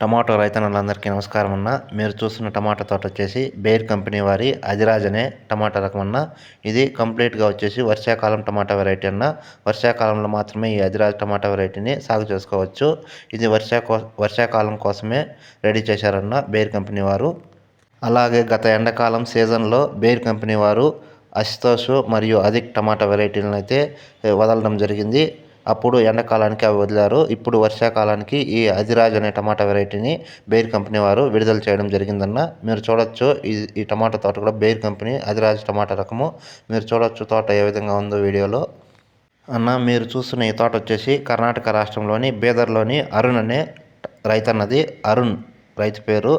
Tomato రైతన్నలందరికీ నమస్కారం అన్న మీరు చూస్తున్న టమాటా తోట వచ్చేసి బేర్ కంపెనీ వారి అదిరాజ్ అనే టమాటా రకం అన్న ఇది కంప్లీట్గా వచ్చేసి వర్షాకాలం టమాటా వెరైటీ అన్న. వర్షాకాలంలో మాత్రమే ఈ అదిరాజ్ టమాటా వెరైటీని సాగు చేసుకోవచ్చు. ఇది వర్షా వర్షాకాలం కోసమే రెడీ చేశారన్న బేర్ కంపెనీ వారు. అలాగే గత ఎండాకాలం సీజన్లో బేర్ కంపెనీ వారు అశుతోష్ మరియు అధిక్ టమాటా వెరైటీలను అయితే వదలడం జరిగింది. అప్పుడు ఎండాకాలానికి అవి వదిలారు. ఇప్పుడు వర్షాకాలానికి ఈ అదిరాజ్ అనే టమాటా వెరైటీని బేర్ కంపెనీ వారు విడుదల చేయడం జరిగిందన్న మీరు చూడొచ్చు. ఈ ఈ టమాటా తోట కూడా బేర్ కంపెనీ అదిరాజ్ టమాటా రకము. మీరు చూడొచ్చు తోట ఏ విధంగా ఉందో వీడియోలో. అన్న మీరు చూస్తున్న ఈ తోట వచ్చేసి కర్ణాటక రాష్ట్రంలోని బీదర్లోని అరుణ్ అనే రైతన్నది. అరుణ్ రైతు పేరు.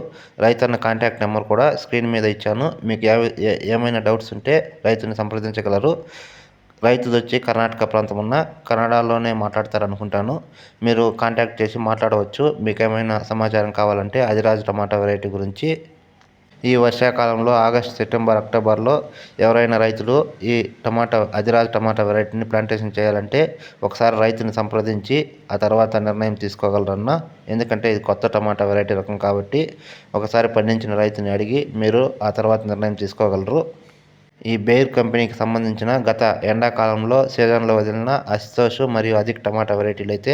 రైతన్న కాంటాక్ట్ నెంబర్ కూడా స్క్రీన్ మీద ఇచ్చాను. మీకు ఏమైనా డౌట్స్ ఉంటే రైతుని సంప్రదించగలరు. రైతుది వచ్చి కర్ణాటక ప్రాంతం ఉన్న కన్నడలోనే మాట్లాడతారు అనుకుంటాను మీరు కాంటాక్ట్ చేసి మాట్లాడవచ్చు. మీకు ఏమైనా సమాచారం కావాలంటే అదిరాజు టమాటా వెరైటీ గురించి. ఈ వర్షాకాలంలో ఆగస్ట్ సెప్టెంబర్ అక్టోబర్లో ఎవరైనా రైతులు ఈ టమాటా అదిరాజ్ టమాటా వెరైటీని ప్లాంటేషన్ చేయాలంటే ఒకసారి రైతుని సంప్రదించి ఆ తర్వాత నిర్ణయం తీసుకోగలరన్న. ఎందుకంటే ఇది కొత్త టమాటా వెరైటీ రకం కాబట్టి ఒకసారి పండించిన రైతుని అడిగి మీరు ఆ తర్వాత నిర్ణయం తీసుకోగలరు. ఈ బెయిర్ కంపెనీకి సంబంధించిన గత ఎండాకాలంలో సీజన్లో వదిలిన అశుతోష్ మరియు అధిక్ టమాటా వెరైటీలు అయితే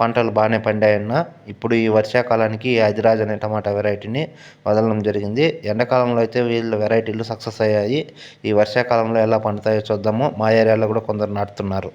పంటలు బాగానే పండాయన్న ఇప్పుడు ఈ వర్షాకాలానికి ఈ అనే టమాటా వెరైటీని వదలడం జరిగింది. ఎండాకాలంలో అయితే వీళ్ళ వెరైటీలు సక్సెస్ అయ్యాయి. ఈ వర్షాకాలంలో ఎలా పండుతాయో చూద్దాము. మా ఏరియాలో కూడా కొందరు నాటుతున్నారు.